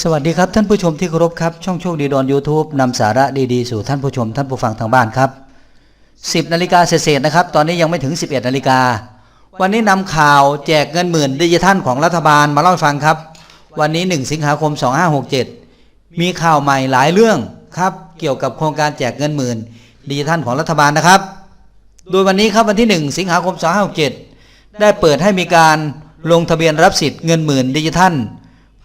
สวัสดีครับท่านผู้ชมที่เคารพครับช่องโชคดีดอน YouTube นำสาระดีๆ สู่ท่านผู้ชมท่านผู้ฟังทางบ้านครับ 10นาฬิกาเศษๆนะครับ ตอนนี้ยังไม่ถึง 11นาฬิกาวันนี้นำข่าวแจกเงินหมื่นดิจิทัลของรัฐบาลมาเล่าให้ฟังครับ วันนี้ 1 สิงหาคม 2567 มีข่าวใหม่หลายเรื่องครับ เกี่ยวกับโครงการแจกเงินหมื่นดิจิทัลของรัฐบาลนะครับ โดยวันนี้ครับวันที่ 1 สิงหาคม 2567 ได้เปิดให้มีการลงทะเบียนรับสิทธิ์เงินหมื่นดิจิทัล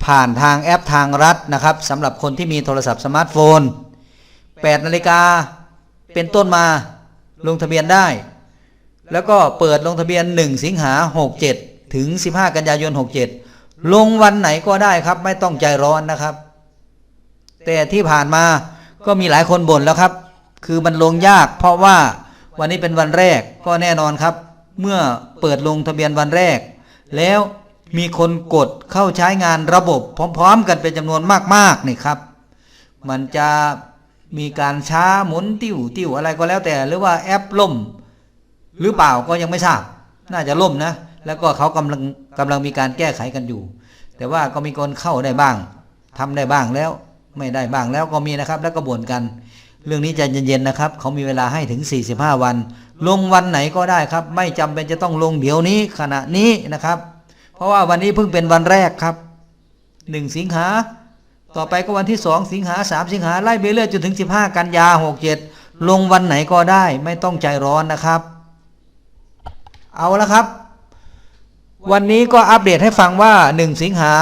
ผ่านทางแอปทางรัฐนะครับสำหรับคนที่มีโทรศัพท์สมาร์ทโฟน 8 นาฬิกาเป็นต้นมาลงทะเบียนได้ แล้วก็เปิดลงทะเบียน 1 สิงหา 67 ถึง 15 กันยายน 67 ลงวันไหนก็ได้ครับไม่ต้องใจร้อนนะครับ แต่ที่ผ่านมาก็มีหลายคนบ่นแล้วครับ คือมันลงยากเพราะว่าวันนี้เป็นวันแรกก็แน่นอนครับ เมื่อเปิดลงทะเบียนวันแรก แล้ว มีคนกดเข้าใช้งานระบบ พร้อม ๆ กันเป็นจำนวนมากๆนี่ครับ มันจะมีการช้าหมุนติ้วติ้วอะไรก็แล้วแต่ หรือว่าแอปล่ม หรือเปล่าก็ยังไม่ทราบ น่าจะล่มนะ แล้วก็เขากำลังกำลังมีการแก้ไขกันอยู่ แต่ว่าก็มีคนเข้าได้บ้างทำได้บ้างแล้ว ไม่ได้บ้างแล้วก็มีนะครับ แล้วก็บ่นกัน เรื่องนี้ใจเย็นๆนะครับเขามีเวลาให้ถึง 45 วัน ลงวันไหนก็ได้ครับ ไม่จำเป็นจะต้องลงเดี๋ยวนี้ขณะนี้นะครับ เพราะว่าวันนี้เพิ่งเป็นวันแรกครับ1สิงหาต่อไปก็วันที่2สิงหา3สิงหาไล่ไปเรื่อยจนถึง15กันยา67ลงวันไหนก็ได้ไม่ต้องใจร้อนนะครับ เอาละครับ วันนี้ก็อัปเดตให้ฟังว่า1สิงหา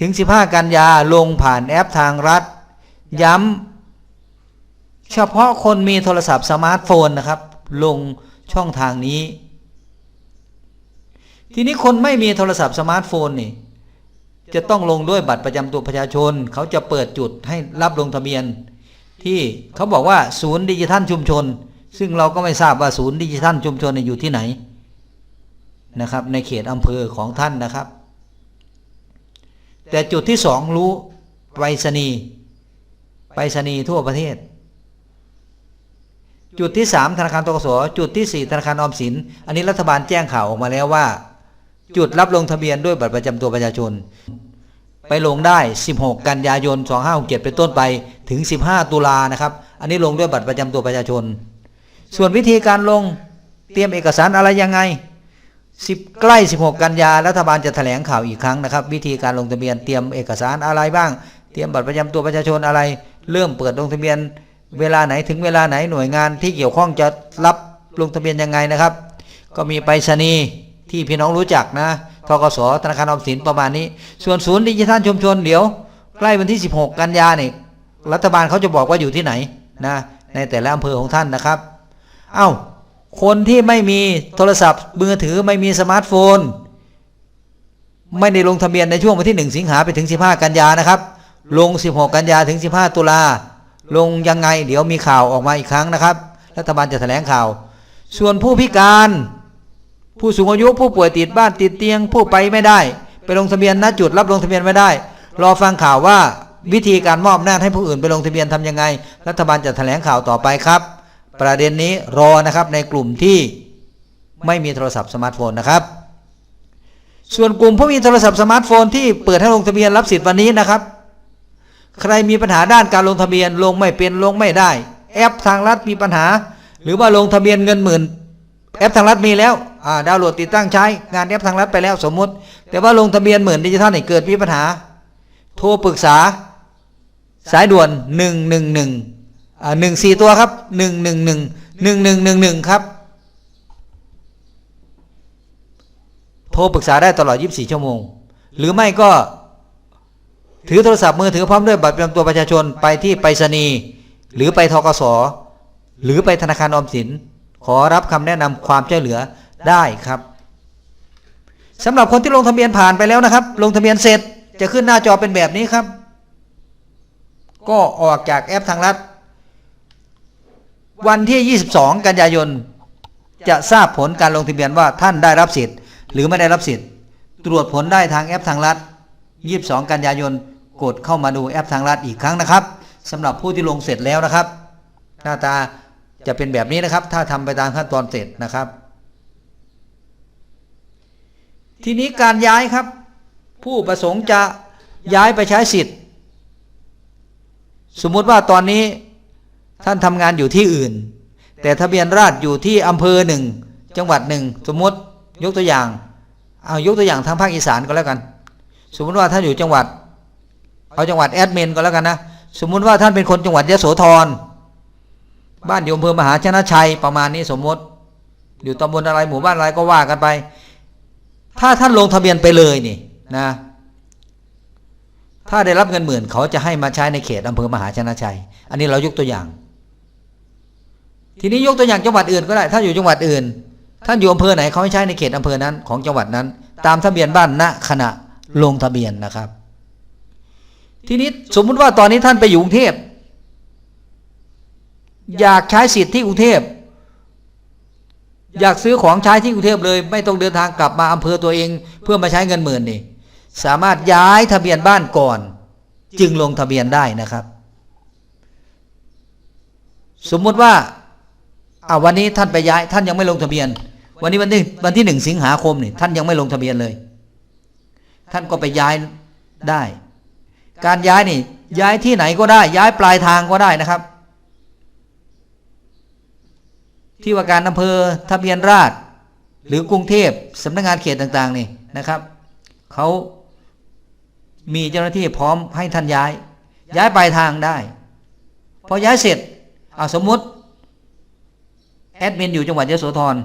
ถึง15กันยาลงผ่านแอปทางรัฐ ย้ำเฉพาะคนมีโทรศัพท์สมาร์ทโฟนนะครับ ลงช่องทางนี้ ทีนี้คนไม่มีโทรศัพท์สมาร์ทโฟนนี่จะต้องลงด้วยบัตรประจำตัวประชาชน เขาจะเปิดจุดให้รับลงทะเบียน ที่เขาบอกว่าศูนย์ดิจิทัลชุมชน ซึ่งเราก็ไม่ทราบว่าศูนย์ดิจิทัลชุมชนอยู่ที่ไหนนะครับ ในเขตอำเภอของท่านนะครับ แต่จุดที่สองรู้ไปรษณีย์ไปรษณีย์ทั่วประเทศ จุดที่สามธนาคารตกสจุดที่สี่ธนาคารออมสิน อันนี้รัฐบาลแจ้งข่าวออกมาแล้วว่า จุดรับลงทะเบียนด้วยบัตรประจำตัวประชาชน ไปลงได้ 16 กันยายน 2567 เป็นต้นไปถึง 15 ตุลานะครับ อันนี้ลงด้วยบัตรประจำตัวประชาชน ส่วนวิธีการลงเตรียมเอกสารอะไรยังไง10ใกล้ 16 กันยารัฐบาลจะแถลงข่าวอีกครั้งนะครับ วิธีการลงทะเบียนเตรียมเอกสารอะไรบ้าง เตรียมบัตรประจำตัวประชาชนอะไร เริ่มเปิดลงทะเบียน เวลาไหนถึงเวลาไหนหน่วยงานที่เกี่ยวข้องจะรับลงทะเบียนยังไงนะครับ ก็มีไปรษณีย์ ที่พี่น้องรู้จักนะทกสธนาคารออมสินประมาณนี้ ส่วนศูนย์ดิจิทัลชุมชนเดี๋ยว ใกล้วันที่ 16 กันยาเนี่ยรัฐบาลเขาจะบอกว่าอยู่ที่ไหนนะในแต่ละอำเภอของท่านนะครับ เอ้าคนที่ไม่มีโทรศัพท์มือถือไม่มีสมาร์ทโฟน ไม่ได้ลงทะเบียนในช่วงวันที่ 1 สิงหาไปถึง 15 กันยานะครับ ลง 16 กันยาถึง 15 ตุลาลงยังไง เดี๋ยวมีข่าวออกมาอีกครั้งนะครับ รัฐบาลจะแถลงข่าว ส่วนผู้พิการ ผู้สูงอายุผู้ป่วยติดบ้านติดเตียง ผู้ไปไม่ได้ ไปลงทะเบียนณจุดรับลงทะเบียนไม่ได้ รอฟังข่าวว่าวิธีการมอบอำนาให้ผู้อื่นไปลงทะเบียนทำยังไง รัฐบาลจะแถลงข่าวต่อไปครับ ประเด็นนี้รอนะครับในกลุ่มที่ไม่มีโทรศัพท์สมาร์ทโฟนนะครับส่วนกลุ่มผู้มีโทรศัพท์สมาร์ทโฟนที่เปิดให้ลงทะเบียนรับสิทธิ์วันนี้นะครับ ใครมีปัญหาด้านการลงทะเบียนลงไม่เป็นลงไม่ได้ แอปทางรัฐมีปัญหา หรือว่าลงทะเบียนเงินหมื่น แอปทางรัฐมีแล้ว ดาวน์โหลดติดตั้งใช้งานแอปทางรัฐไปแล้วสมมุติ แต่ว่าลงทะเบียนหมื่นดิจิทัลเนี่ยเกิดมีปัญหา โทรปรึกษา สายด่วนหนึ่งหนึ่งหนึ่งหนึ่งสี่ตัวครับหนึ่งหนึ่งหนึ่งหนึ่งหนึ่งหนึ่งหนึ่งครับ โทรปรึกษาได้ตลอด 24 ชั่วโมง หรือไม่ก็ถือโทรศัพท์มือถือพร้อมด้วยบัตรประจำตัวประชาชนไปที่ไปรษณีย์หรือไปทกส หรือไปธนาคารออมสิน ขอรับคำแนะนำความช่วยเหลือ ได้ครับสำหรับคนที่ลงทะเบียนผ่านไปแล้วนะครับ ลงทะเบียนเสร็จจะขึ้นหน้าจอเป็นแบบนี้ครับ ก็ออกจากแอปทางรัฐ วันที่ 22 กันยายน จะทราบผลการลงทะเบียนว่าท่านได้รับสิทธิ์ หรือไม่ได้รับสิทธิ์ ตรวจผลได้ทางแอปทางรัฐ 22 กันยายนกดเข้ามาดูแอปทางรัฐอีกครั้งนะครับสำหรับผู้ที่ลงเสร็จแล้วนะครับ หน้าตาจะเป็นแบบนี้นะครับ ถ้าทำไปตามขั้นตอนเสร็จนะครับ ทีนี้การย้ายครับ ผู้ประสงค์จะย้ายไปใช้สิทธิ์ สมมุติว่าตอนนี้ท่านทำงานอยู่ที่อื่น แต่ทะเบียนราษฎร์อยู่ที่อำเภอหนึ่งจังหวัดหนึ่งสมมติยกตัวอย่างเอายกตัวอย่างทางภาคอีสานก็แล้วกัน สมมุติว่าท่านอยู่จังหวัด เอาจังหวัดแอดมินก็แล้วกันนะสมมุติว่าท่านเป็นคนจังหวัดยะโสธรบ้านอยู่อำเภอมหาชนะชัยประมาณนี้สมมติ อยู่ตำบลอะไรหมู่บ้านอะไรก็ว่ากันไป ถ้าท่านลงทะเบียนไปเลยนี่นะ ถ้าได้รับเงินหมื่นเขาจะให้มาใช้ในเขตอำเภอมหาชนะชัย อันนี้เรายกตัวอย่าง ทีนี้ยกตัวอย่างจังหวัดอื่นก็ได้ ถ้าอยู่จังหวัดอื่น ท่านอยู่อำเภอไหนเขาให้ใช้ในเขตอำเภอนั้นของจังหวัดนั้น ตามทะเบียนบ้านณขณะลงทะเบียนนะครับ ทีนี้สมมุติว่าตอนนี้ท่านไปอยู่กรุงเทพอยากใช้สิทธิ์ที่กรุงเทพ อยากซื้อของใช้ที่กรุงเทพเลย ไม่ต้องเดินทางกลับมาอำเภอตัวเอง เพื่อมาใช้เงินหมื่นนี่สามารถย้ายทะเบียนบ้านก่อน จึงลงทะเบียนได้นะครับ สมมุติว่าอ่าวันนี้ท่านไปย้ายท่านยังไม่ลงทะเบียน วันนี้วันที่วันที่หนึ่งสิงหาคมนี่ท่านยังไม่ลงทะเบียนเลย ท่านก็ไปย้ายได้ การย้ายนี่ ย้ายที่ไหนก็ได้ ย้ายปลายทางก็ได้นะครับ ที่ว่าการอำเภอทะเบียนราษฎร์หรือกรุงเทพสำนักงานเขตต่างๆนี่นะครับเขามีเจ้าหน้าที่พร้อมให้ท่านย้าย ย้ายปลายทางได้ พอย้ายเสร็จเอาสมมุติแอดมินอยู่จังหวัดยโสธร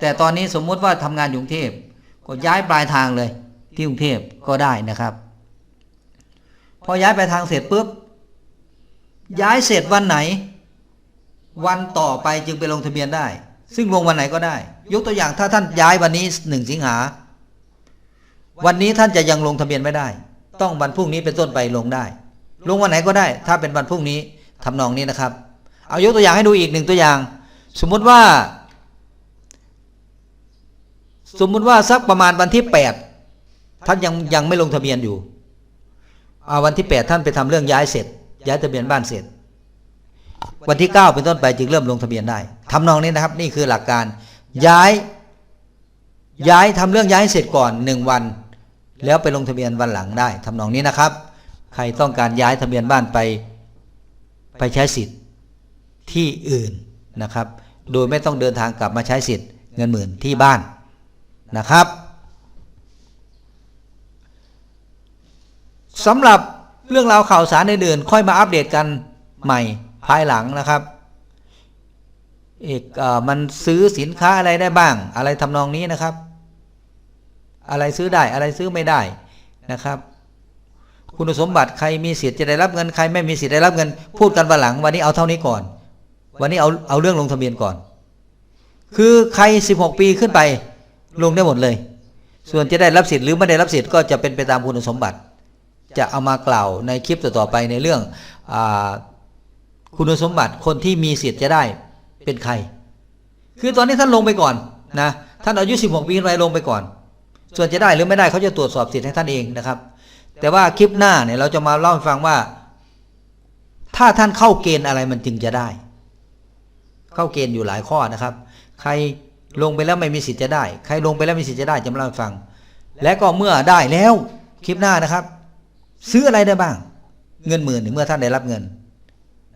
แต่ตอนนี้สมมุติว่าทำงานอยู่กรุงเทพก็ย้ายปลายทางเลย ที่กรุงเทพก็ได้นะครับ พอย้ายปลายทางเสร็จปุ๊บย้ายเสร็จวันไหน วันต่อไปจึงไปลงทะเบียนได้ ซึ่งลงวันไหนก็ได้ ยกตัวอย่างถ้าท่านย้ายวันนี้หนึ่งสิงหา วันนี้ท่านจะยังลงทะเบียนไม่ได้ ต้องวันพรุ่งนี้เป็นต้นไปลงได้ ลงวันไหนก็ได้ ถ้าเป็นวันพรุ่งนี้ทำนองนี้นะครับ เอายกตัวอย่างให้ดูอีกหนึ่งตัวอย่าง สมมุติว่า สมมุติว่าสักประมาณวันที่แปดท่านยังยังไม่ลงทะเบียนอยู่เอาวันที่แปดท่านไปทำเรื่องย้ายเสร็จ ย้ายทะเบียนบ้านเสร็จ วันที่ 9 เป็นต้นไปจึงเริ่มลงทะเบียนได้ทำนองนี้นะครับ นี่คือหลักการย้ายย้ายทำเรื่องย้ายเสร็จก่อนหนึ่งวัน แล้วไปลงทะเบียนวันหลังได้ทำนองนี้นะครับ ใครต้องการย้ายทะเบียนบ้านไปไปใช้สิทธิ์ที่อื่นนะครับ โดยไม่ต้องเดินทางกลับมาใช้สิทธิ์เงินหมื่นที่บ้านนะครับสำหรับเรื่องราวข่าวสารอื่นๆค่อยมาอัปเดตกันใหม่ ภายหลังนะครับเอกอมันซื้อสินค้าอะไรได้บ้าง อะไรทำนองนี้นะครับ อะไรซื้อได้อะไรซื้อไม่ได้นะครับ คุณสมบัติใครมีสิทธิ์จะได้รับเงินใครไม่มีสิทธิ์ได้รับเงิน พูดกันวันหลัง วันนี้เอาเท่านี้ก่อน วันนี้เอาเอาเรื่องลงทะเบียนก่อน คือใคร 16 ปีขึ้นไปลงได้หมดเลย ส่วนจะได้รับสิทธิ์หรือไม่ได้รับสิทธิ์ก็จะเป็นไปตามคุณสมบัติ จะเอามากล่าวในคลิปต่อๆไปในเรื่องอ คุณสมบัติคนที่มีสิทธิ์จะได้เป็นใคร คือตอนนี้ท่านลงไปก่อนนะท่านอายุ16ปีขึ้นไปลงไปก่อน ส่วนจะได้หรือไม่ได้เขาจะตรวจสอบสิทธิ์ให้ท่านเองนะครับ แต่ว่าคลิปหน้าเนี่ยเราจะมาเล่าให้ฟังว่า ถ้าท่านเข้าเกณฑ์อะไรมันจึงจะได้ เข้าเกณฑ์อยู่หลายข้อนะครับ ใครลงไปแล้วไม่มีสิทธิ์จะได้ ใครลงไปแล้วมีสิทธิ์จะได้จะมาเล่าให้ฟัง และก็เมื่อได้แล้วคลิปหน้านะครับ ซื้ออะไรได้บ้าง เงินหมื่นเมื่อท่านได้รับเงิน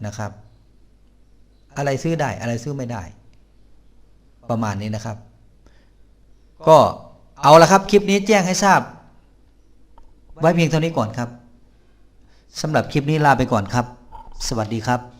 นะครับ อะไรซื้อได้อะไรซื้อไม่ได้ ประมาณนี้นะครับ ก็เอาละครับ คลิปนี้แจ้งให้ทราบ ไว้เพียงเท่านี้ก่อนครับสำหรับคลิปนี้ลาไปก่อนครับ สวัสดีครับ